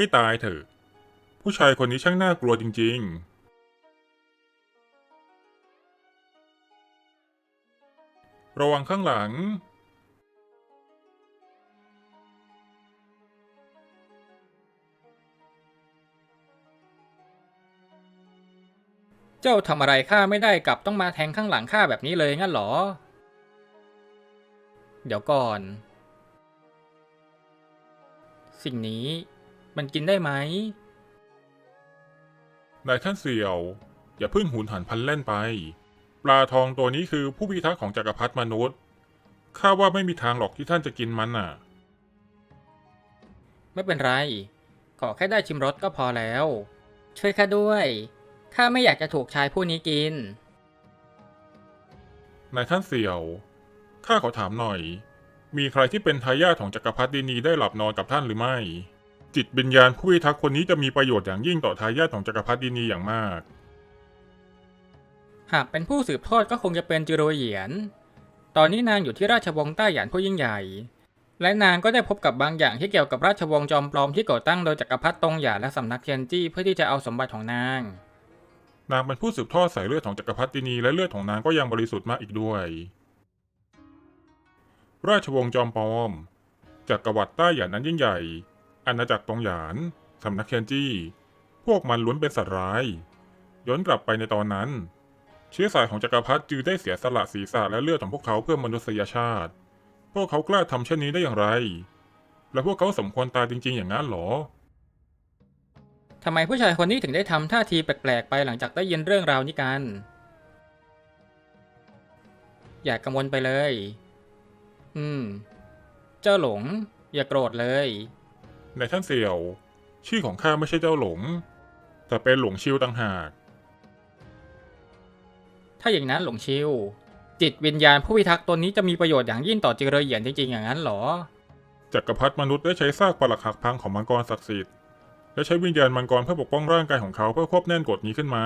ให้ตายเถอะ ผู้ชายคนนี้ช่างน่ากลัวจริง ๆ ระวังข้างหลัง เจ้าทำอะไรข้าไม่ได้กลับต้องมาแทงข้างหลังข้าแบบนี้เลยงั้นเหรอ เดี๋ยวก่อน สิ่งนี้ มันกินได้ไหม นายท่านเสี่ยว อย่าเพิ่งหุนหันพลันเล่นไป ปลาทองตัวนี้คือผู้พิทักษ์ของจักรพรรดิมนุษย์ข้าว่าไม่มีทางหรอกที่ท่านจะกินมันน่ะ ไม่เป็นไร ขอแค่ได้ชิมรสก็พอแล้ว ช่วยข้าด้วยข้าไม่อยากจะถูกชายผู้นี้กิน นายท่านเสี่ยว ข้าขอถามหน่อย มีใครที่เป็นทายาทของจักรพรรดินีได้หลับนอนกับท่านหรือไม่ จิตวิญญาณผู้พิทักษ์คนนี้จะมีประโยชน์อย่างยิ่งต่อทายาทของจักรพรรดินีอย่างมาก หากเป็นผู้สืบทอดก็คงจะเป็นจิโรเหยียน ตอนนี้นางอยู่ที่ราชวงศ์ใต้หยานผู้ยิ่งใหญ่ และนางก็ได้พบกับบางอย่างที่เกี่ยวกับราชวงศ์จอมปลอมที่ก่อตั้งโดยจักรพรรดิตงหยานและสำนักเทียนจี้เพื่อที่จะเอาสมบัติของนาง นางเป็นผู้สืบทอดสายเลือดของจักรพรรดินีและเลือดของนางก็ยังบริสุทธิ์มากอีกด้วย ราชวงศ์จอมปลอมจักรวรรดิใต้หยานนั้นยิ่งใหญ่ อาณาจักรตงหยาน สำนักเทียนจี้ พวกมันล้วนเป็นสัตว์ร้าย ย้อนกลับไปในตอนนั้น เชื้อสายของจักรพรรดิจึงได้เสียสละศีรษะและเลือดของพวกเขาเพื่อมนุษยชาติ พวกเขากล้าทำเช่นนี้ได้อย่างไร และพวกเขาสมควรตายจริง ๆ อย่างนั้นหรอทำไมผู้ชายคนนี้ถึงได้ทำท่าทีแปลกๆไปหลังจากได้ยินเรื่องราวนี้กัน อย่ากกังวลไปเลย อืม เจ้าหลง อย่าโกรธเลย ในท่านเสี่ยว ชื่อของข้าไม่ใช่เจ้าหลง แต่เป็นหลงชิวต่างหาก ถ้าอย่างนั้นหลงชิว จิตวิญญาณผู้พิทักษ์ตนนี้จะมีประโยชน์อย่างยิ่งต่อจิโรเหยียนจริงๆอย่างนั้นเหรอ จักรพรรดิมนุษย์ได้ใช้ซากปรักหักพังของมังกรศักดิ์สิทธิ์ และใช้วิญญาณมังกรเพื่อปกป้องร่างกายของเขาเพื่อควบแน่นกฎนี้ขึ้นมา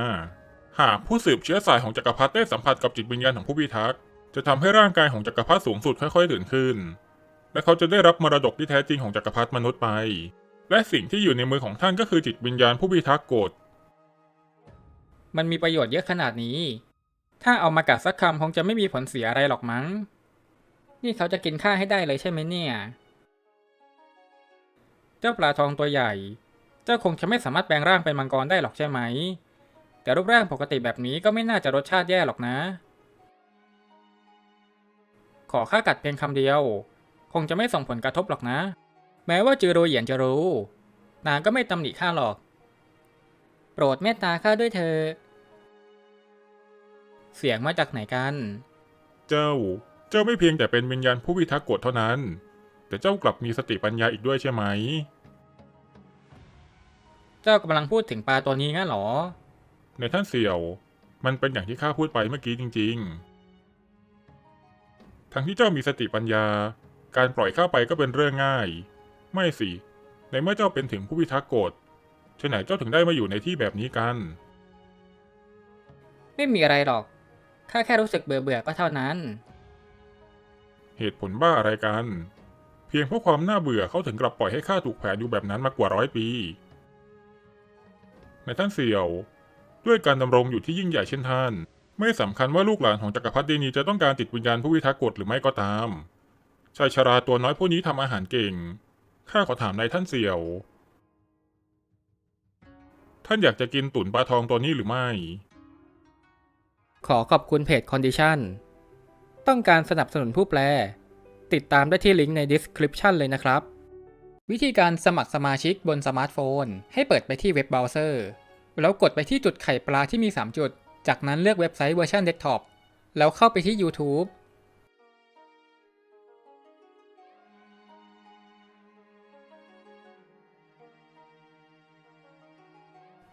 หากผู้สืบเชื้อสายของจักรพรรดิได้สัมผัสกับจิตวิญญาณของผู้พิทักษ์จะทำให้ร่างกายของจักรพรรดิสูงสุดค่อยๆตื่นขึ้น และเขาจะได้รับมรดกที่แท้จริงของจักรพรรดิมนุษย์ไป และสิ่งที่อยู่ในมือของท่านก็คือจิตวิญญาณผู้พิทักษ์กฎ มันมีประโยชน์เยอะขนาดนี้ ถ้าเอามากัดสักคำคงจะไม่มีผลเสียอะไรหรอกมั้ง นี่เขาจะกินข้าให้ได้เลยใช่ไหมเนี่ย เจ้าปลาทองตัวใหญ่ เจ้าคงจะไม่สามารถแปลงร่างเป็นมังกรได้หรอกใช่ไหม แต่รูปร่างปกติแบบนี้ก็ไม่น่าจะรสชาติแย่หรอกนะ ขอข้ากัดเพียงคำเดียว คงจะไม่ส่งผลกระทบหรอกนะ แม้ว่าจือโรเหยียนจะรู้ นางก็ไม่ตำหนิข้าหรอก โปรดเมตตาข้าด้วยเถอะเสียงมาจากไหนกัน เจ้า เจ้าไม่เพียงแต่เป็นวิญญาณผู้พิทักษ์กฎเท่านั้น แต่เจ้ากลับมีสติปัญญาอีกด้วยใช่ไหม เจ้ากำลังพูดถึงปลาตัวนี้งั้นเหรอ ในท่านเสี่ยว มันเป็นอย่างที่ข้าพูดไปเมื่อกี้จริง ๆ ทั้งที่เจ้ามีสติปัญญา การปล่อยข้าไปก็เป็นเรื่องง่าย ไม่สิ ในเมื่อเจ้าเป็นถึงผู้พิทักษ์กฎฉะไหนเจ้าถึงได้มาอยู่ในที่แบบนี้กัน ไม่มีอะไรหรอก ข้าแค่รู้สึกเบื่อเบื่อๆก็เท่านั้น เหตุผลบ้าอะไรกัน เพียงเพราะความน่าเบื่อเขาถึงกลับปล่อยให้ข้าถูกแขวนอยู่แบบนั้นมากว่าร้อยปี ในท่านเสี่ยว ด้วยการดำรงอยู่ที่ยิ่งใหญ่เช่นท่าน ไม่สำคัญว่าลูกหลานของจักรพรรดินีจะต้องการติดวิญญาณผู้พิทักษ์กฎหรือไม่ก็ตาม ชายชราตัวน้อยผู้นี้ทำอาหารเก่ง ข้าขอถามนายท่านเสี่ยว ท่านอยากจะกินตุ๋นปลาทองตัวนี้หรือไม่ ขอขอบคุณเพจ Condition ต้องการสนับสนุนผู้แปล ติดตามได้ที่ลิงก์ใน description เลยนะครับ วิธีการสมัครสมาชิกบนสมาร์ทโฟน ให้เปิดไปที่เว็บเบราว์เซอร์ แล้วกดไปที่จุดไข่ปลาที่มี 3 จุด จากนั้นเลือกเว็บไซต์เวอร์ชันเดสก์ท็อปแล้วเข้าไปที่ YouTube